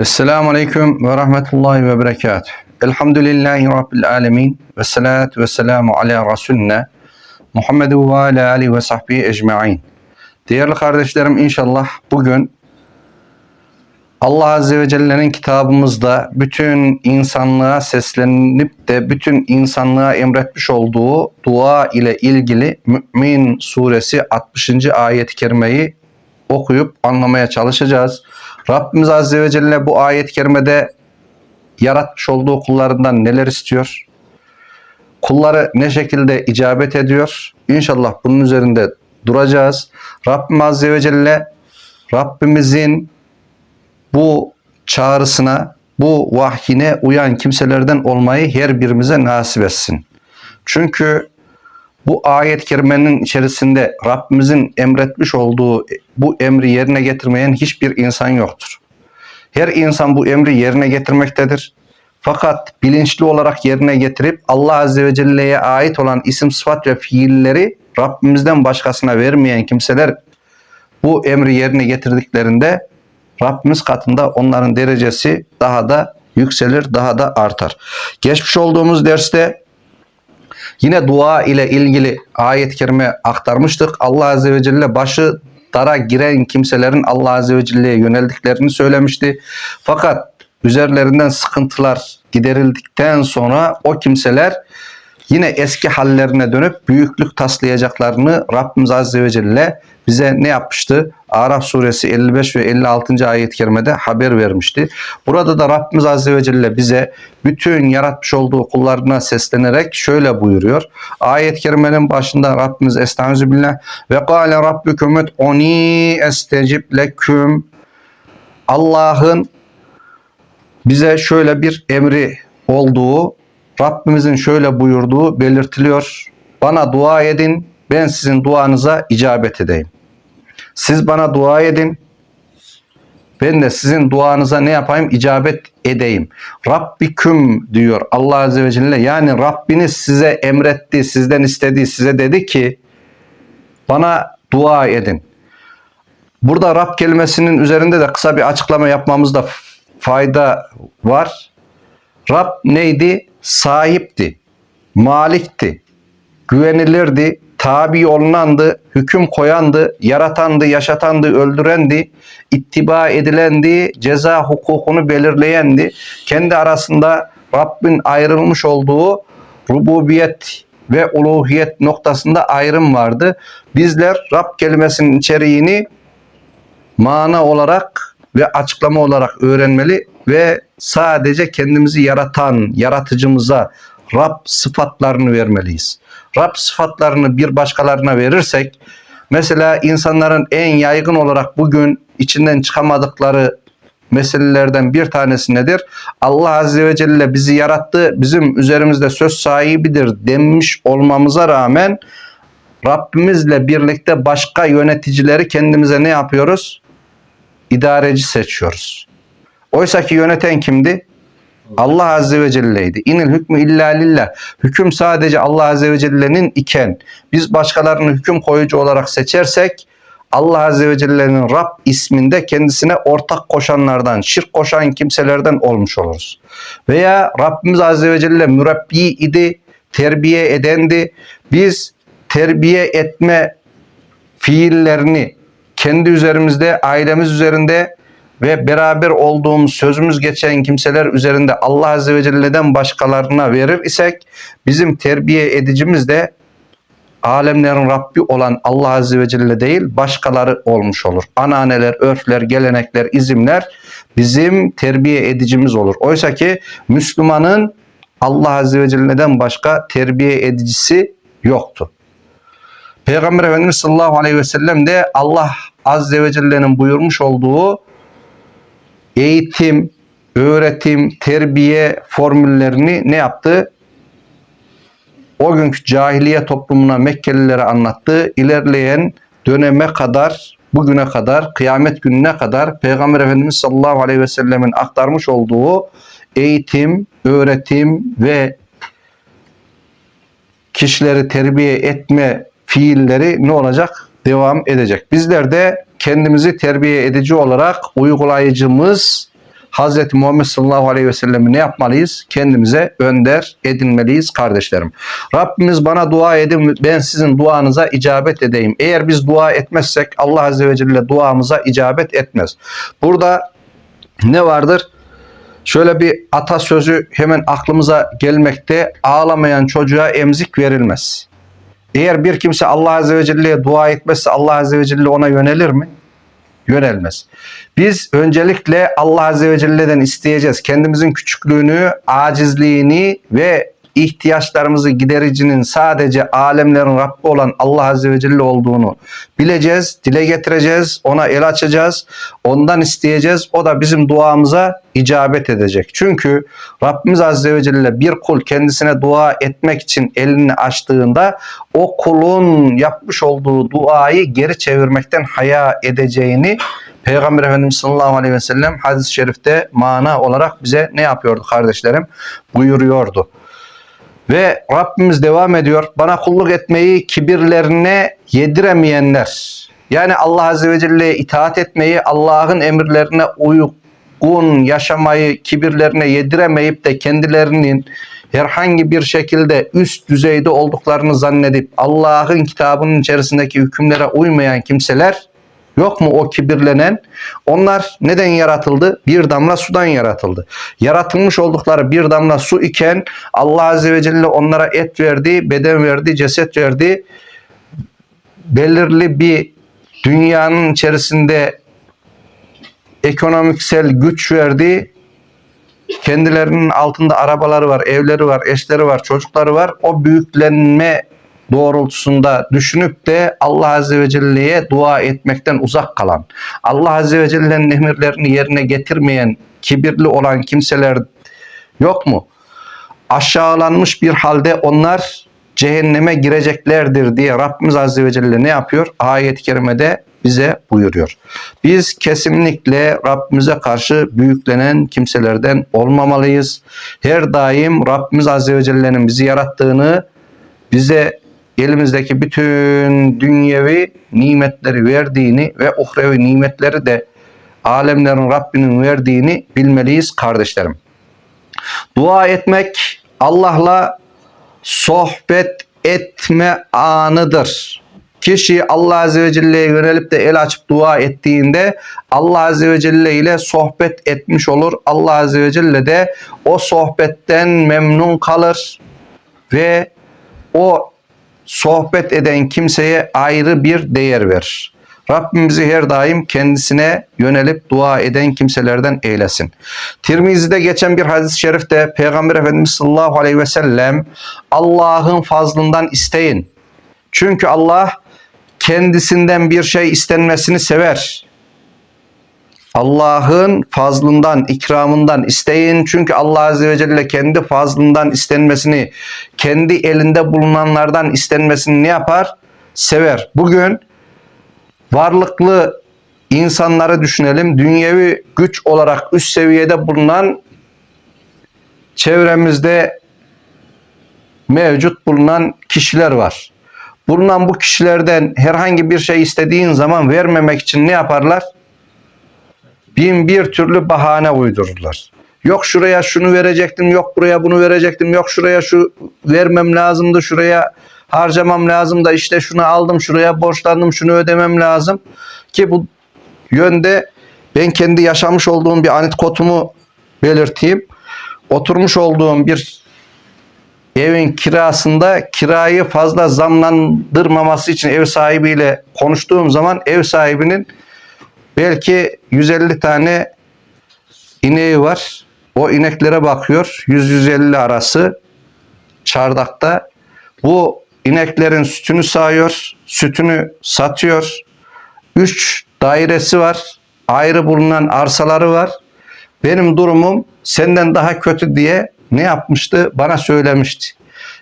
Esselamu Aleyküm ve Rahmetullahi ve Berekatuhu. Elhamdülillahi Rabbil Alemin ve salatu ve selamu ala Resulüne Muhammedu ve ala alihi ve sahbihi ecma'in. Değerli kardeşlerim inşallah bugün Allah Azze ve Celle'nin kitabımızda bütün insanlığa seslenip de bütün insanlığa emretmiş olduğu dua ile ilgili Mü'min suresi 60. ayet-i kerimeyi okuyup anlamaya çalışacağız. Rabbimiz Azze ve Celle bu ayet-i kerimede yaratmış olduğu kullarından neler istiyor? Kulları ne şekilde icabet ediyor? İnşallah bunun üzerinde duracağız. Rabbim Azze ve Celle Rabbimizin bu çağrısına, bu vahyine uyan kimselerden olmayı her birimize nasip etsin. Çünkü bu ayet-i kerimenin içerisinde Rabbimizin emretmiş olduğu bu emri yerine getirmeyen hiçbir insan yoktur. Her insan bu emri yerine getirmektedir. Fakat bilinçli olarak yerine getirip Allah Azze ve Celle'ye ait olan isim, sıfat ve fiilleri Rabbimizden başkasına vermeyen kimseler bu emri yerine getirdiklerinde Rabbimiz katında onların derecesi daha da yükselir, daha da artar. Geçmiş olduğumuz derste Yine dua ile ilgili ayet-i kerime aktarmıştık. Allah Azze ve Celle başı dara giren kimselerin Allah Azze ve Celle'ye yöneldiklerini söylemişti. Fakat üzerlerinden sıkıntılar giderildikten sonra o kimseler yine eski hallerine dönüp büyüklük taslayacaklarını Rabbimiz Azze ve Celle bize ne yapmıştı? Araf suresi 55 ve 56. ayet-i kerimede haber vermişti. Burada da Rabbimiz Azze ve Celle bize bütün yaratmış olduğu kullarına seslenerek şöyle buyuruyor. Ayet-i kerimenin başında Rabbimiz Estaizu billah ve kâle rabbüküm oni estecib leküm Allah'ın bize şöyle bir emri olduğu, Rabbimizin şöyle buyurduğu belirtiliyor. Bana dua edin, ben sizin duanıza icabet edeyim. Siz bana dua edin. Ben de sizin duanıza ne yapayım? İcabet edeyim. Rabbiküm diyor Allah Azze ve Celle. Yani Rabbiniz size emretti, sizden istedi, size dedi ki bana dua edin. Burada Rab kelimesinin üzerinde de kısa bir açıklama yapmamızda fayda var. Rab neydi? Sahipti, malikti, güvenilirdi, tabi olunandı, hüküm koyandı, yaratandı, yaşatandı, öldürendi, ittiba edilendi, ceza hukukunu belirleyendi. Kendi arasında Rabbin ayrılmış olduğu rububiyet ve uluhiyet noktasında ayrım vardı. Bizler Rab kelimesinin içeriğini mana olarak ve açıklama olarak öğrenmeli ve sadece kendimizi yaratan yaratıcımıza Rab sıfatlarını vermeliyiz. Rab sıfatlarını bir başkalarına verirsek mesela insanların en yaygın olarak bugün içinden çıkamadıkları meselelerden bir tanesi nedir? Allah Azze ve Celle bizi yarattı, bizim üzerimizde söz sahibidir demiş olmamıza rağmen Rabbimizle birlikte başka yöneticileri kendimize ne yapıyoruz? İdareci seçiyoruz. Oysa ki yöneten kimdi? Allah Azze ve Celle'ydi. İnil hükmü illa lillah. Hüküm sadece Allah Azze ve Celle'nin iken biz başkalarını hüküm koyucu olarak seçersek Allah Azze ve Celle'nin Rab isminde kendisine ortak koşanlardan, şirk koşan kimselerden olmuş oluruz. Veya Rabbimiz Azze ve Celle mürabbi idi, terbiye edendi. Biz terbiye etme fiillerini kendi üzerimizde, ailemiz üzerinde ve beraber olduğumuz sözümüz geçen kimseler üzerinde Allah Azze ve Celle'den başkalarına verir isek bizim terbiye edicimiz de alemlerin Rabbi olan Allah Azze ve Celle değil başkaları olmuş olur. Ananeler, örfler, gelenekler, izimler bizim terbiye edicimiz olur. Oysa ki Müslümanın Allah Azze ve Celle'den başka terbiye edicisi yoktu. Peygamber Efendimiz sallallahu aleyhi ve sellem de Allah Azze ve Celle'nin buyurmuş olduğu eğitim, öğretim, terbiye formüllerini ne yaptı? O günkü cahiliye toplumuna Mekkelilere anlattı. İlerleyen döneme kadar, bugüne kadar, kıyamet gününe kadar Peygamber Efendimiz sallallahu aleyhi ve sellemin aktarmış olduğu eğitim, öğretim ve kişileri terbiye etme fiilleri ne olacak? Devam edecek. Bizler de kendimizi terbiye edici olarak uygulayıcımız Hazreti Muhammed sallallahu aleyhi ve sellem'i ne yapmalıyız? Kendimize önder edinmeliyiz kardeşlerim. Rabbimiz bana dua edin ben sizin duanıza icabet edeyim. Eğer biz dua etmezsek Allah azze ve celle duamıza icabet etmez. Burada ne vardır? Şöyle bir atasözü hemen aklımıza gelmekte. Ağlamayan çocuğa emzik verilmez. Eğer bir kimse Allah Azze ve Celle'ye dua etmezse Allah Azze ve Celle ona yönelir mi? Yönelmez. Biz öncelikle Allah Azze ve Celle'den isteyeceğiz. Kendimizin küçüklüğünü, acizliğini ve ihtiyaçlarımızı gidericinin sadece alemlerin Rabbi olan Allah Azze ve Celle olduğunu bileceğiz, dile getireceğiz, ona el açacağız, ondan isteyeceğiz. O da bizim duamıza icabet edecek. Çünkü Rabbimiz Azze ve Celle bir kul kendisine dua etmek için elini açtığında o kulun yapmış olduğu duayı geri çevirmekten haya edeceğini Peygamber Efendimiz sallallahu aleyhi ve sellem hadis-i şerifte mana olarak bize ne yapıyordu kardeşlerim? Buyuruyordu. Ve Rabbimiz devam ediyor. Bana kulluk etmeyi kibirlerine yediremeyenler. Yani Allah Azze ve Celle'ye itaat etmeyi, Allah'ın emirlerine uygun yaşamayı kibirlerine yediremeyip de kendilerinin herhangi bir şekilde üst düzeyde olduklarını zannedip Allah'ın kitabının içerisindeki hükümlere uymayan kimseler Yok mu o kibirlenen? Onlar neden yaratıldı? Bir damla sudan yaratıldı. Yaratılmış oldukları bir damla su iken Allah Azze ve Celle onlara et verdi, beden verdi, ceset verdi. Belirli bir dünyanın içerisinde ekonomiksel güç verdi. Kendilerinin altında arabaları var, evleri var, eşleri var, çocukları var. O büyüklenme doğrultusunda düşünüp de Allah Azze ve Celle'ye dua etmekten uzak kalan, Allah Azze ve Celle'nin emirlerini yerine getirmeyen, kibirli olan kimseler yok mu? Aşağılanmış bir halde onlar cehenneme gireceklerdir diye Rabbimiz Azze ve Celle ne yapıyor? Ayet-i kerimede bize buyuruyor. Biz kesinlikle Rabbimize karşı büyüklenen kimselerden olmamalıyız. Her daim Rabbimiz Azze ve Celle'nin bizi yarattığını, bize elimizdeki bütün dünyevi nimetleri verdiğini ve uhrevi nimetleri de alemlerin Rabbinin verdiğini bilmeliyiz kardeşlerim. Dua etmek Allah'la sohbet etme anıdır. Kişi Allah Azze ve Celle'ye yönelip de el açıp dua ettiğinde Allah Azze ve Celle ile sohbet etmiş olur. Allah Azze ve Celle de o sohbetten memnun kalır ve o sohbet eden kimseye ayrı bir değer verir. Rabbimizi her daim kendisine yönelip dua eden kimselerden eylesin. Tirmizi'de geçen bir hadis-i şerifte Peygamber Efendimiz sallallahu aleyhi ve sellem Allah'ın fazlından isteyin. Çünkü Allah kendisinden bir şey istenmesini sever. Allah'ın fazlından, ikramından isteyin. Çünkü Allah Azze ve Celle kendi fazlından istenmesini, kendi elinde bulunanlardan istenmesini ne yapar? Sever. Bugün varlıklı insanları düşünelim. Dünyevi güç olarak üst seviyede bulunan çevremizde mevcut bulunan kişiler var. Bulunan bu kişilerden herhangi bir şey istediğin zaman vermemek için ne yaparlar? Bin bir türlü bahane uydururlar. Yok şuraya şunu verecektim, yok buraya bunu verecektim, yok şuraya şu vermem lazımdı, şuraya harcamam lazım da işte şunu aldım, şuraya borçlandım, şunu ödemem lazım. Ki bu yönde ben kendi yaşamış olduğum bir anekdotumu belirteyim. Oturmuş olduğum bir evin kirasında kirayı fazla zamlandırmaması için ev sahibiyle konuştuğum zaman ev sahibinin Belki 150 tane ineği var. O ineklere bakıyor. 100-150 arası çardakta. Bu ineklerin sütünü sağıyor. Sütünü satıyor. 3 dairesi var. Ayrı bulunan arsaları var. Benim durumum senden daha kötü diye ne yapmıştı? Bana söylemişti.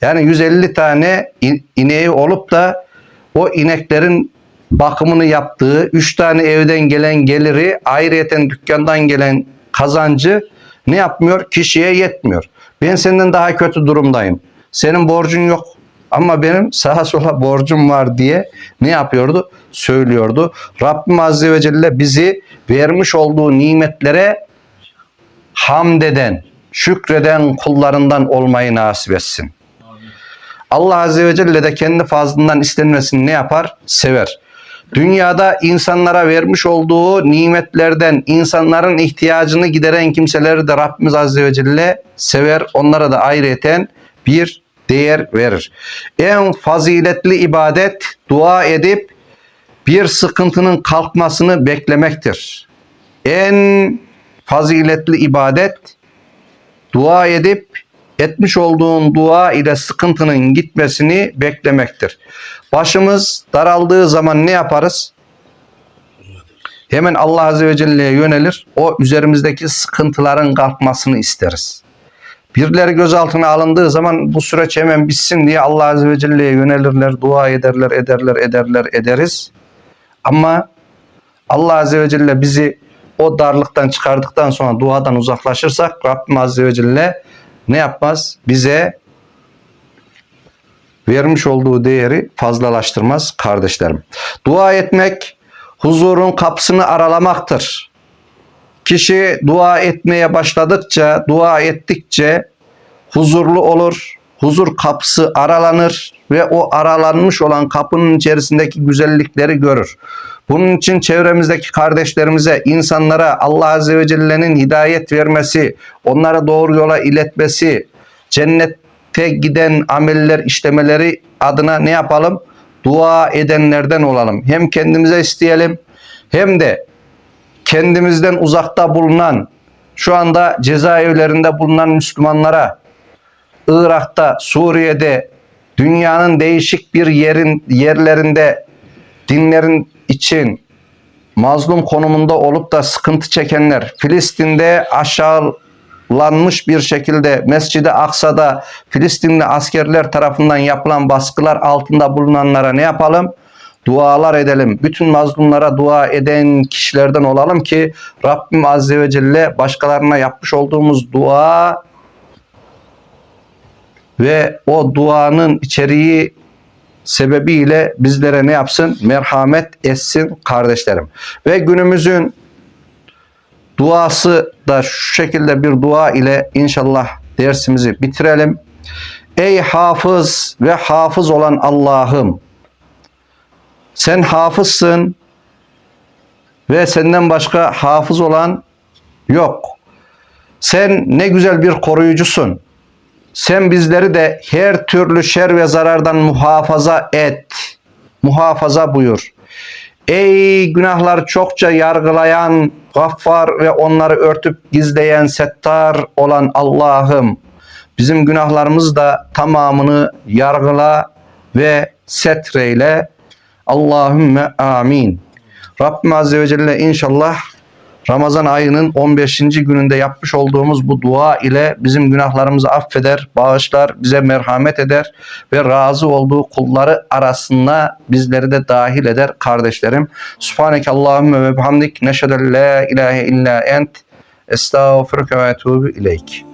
Yani 150 tane ineği olup da o ineklerin bakımını yaptığı, üç tane evden gelen geliri, ayrıyeten dükkandan gelen kazancı ne yapmıyor? Kişiye yetmiyor. Ben senden daha kötü durumdayım. Senin borcun yok ama benim sağa sola borcum var diye ne yapıyordu? Söylüyordu. Rabbim Azze ve Celle bizi vermiş olduğu nimetlere hamd eden, şükreden kullarından olmayı nasip etsin. Allah Azze ve Celle de kendi fazlından istenmesini ne yapar? Sever. Dünyada insanlara vermiş olduğu nimetlerden insanların ihtiyacını gideren kimseleri de Rabbimiz Azze ve Celle sever. Onlara da ayrıyeten bir değer verir. En faziletli ibadet dua edip bir sıkıntının kalkmasını beklemektir. En faziletli ibadet dua edip etmiş olduğun dua ile sıkıntının gitmesini beklemektir. Başımız daraldığı zaman ne yaparız? Hemen Allah Azze ve Celle'ye yönelir. O üzerimizdeki sıkıntıların kalkmasını isteriz. Birileri gözaltına alındığı zaman bu süreç hemen bitsin diye Allah Azze ve Celle'ye yönelirler, dua ederler, ederler, ederler, ederiz. Ama Allah Azze ve Celle bizi o darlıktan çıkardıktan sonra duadan uzaklaşırsak Rabbim Azze ve Celle ne yapmaz? Bize vermiş olduğu değeri fazlalaştırmaz kardeşlerim. Dua etmek huzurun kapısını aralamaktır. Kişi dua etmeye başladıkça, dua ettikçe huzurlu olur. Huzur kapısı aralanır ve o aralanmış olan kapının içerisindeki güzellikleri görür. Bunun için çevremizdeki kardeşlerimize, insanlara Allah Azze ve Celle'nin hidayet vermesi, onlara doğru yola iletmesi, cennete giden ameller işlemeleri adına ne yapalım? Dua edenlerden olalım. Hem kendimize isteyelim hem de kendimizden uzakta bulunan, şu anda cezaevlerinde bulunan Müslümanlara, Irak'ta, Suriye'de, dünyanın değişik bir yerin yerlerinde dinlerin için mazlum konumunda olup da sıkıntı çekenler, Filistin'de aşağılanmış bir şekilde Mescid-i Aksa'da Filistinli askerler tarafından yapılan baskılar altında bulunanlara ne yapalım? Dualar edelim. Bütün mazlumlara dua eden kişilerden olalım ki Rabbim Azze ve Celle başkalarına yapmış olduğumuz dua ve o duanın içeriği sebebiyle bizlere ne yapsın? Merhamet etsin kardeşlerim. Ve günümüzün duası da şu şekilde bir dua ile inşallah dersimizi bitirelim. Ey hafız ve hafız olan Allah'ım sen hafızsın ve senden başka hafız olan yok. Sen ne güzel bir koruyucusun. Sen bizleri de her türlü şer ve zarardan muhafaza et. Muhafaza buyur. Ey günahlar çokça yargılayan, gaffar ve onları örtüp gizleyen, settar olan Allah'ım. Bizim günahlarımız da tamamını yargıla ve setreyle. Allahümme amin. Rabbim Azze ve Celle inşallah Ramazan ayının 15. gününde yapmış olduğumuz bu dua ile bizim günahlarımızı affeder, bağışlar, bize merhamet eder ve razı olduğu kulları arasında bizleri de dahil eder kardeşlerim. Subhaneke Allahümme ve bihamdik neşheden la ilahe illa ent estağfurüke ve etubu ileyk.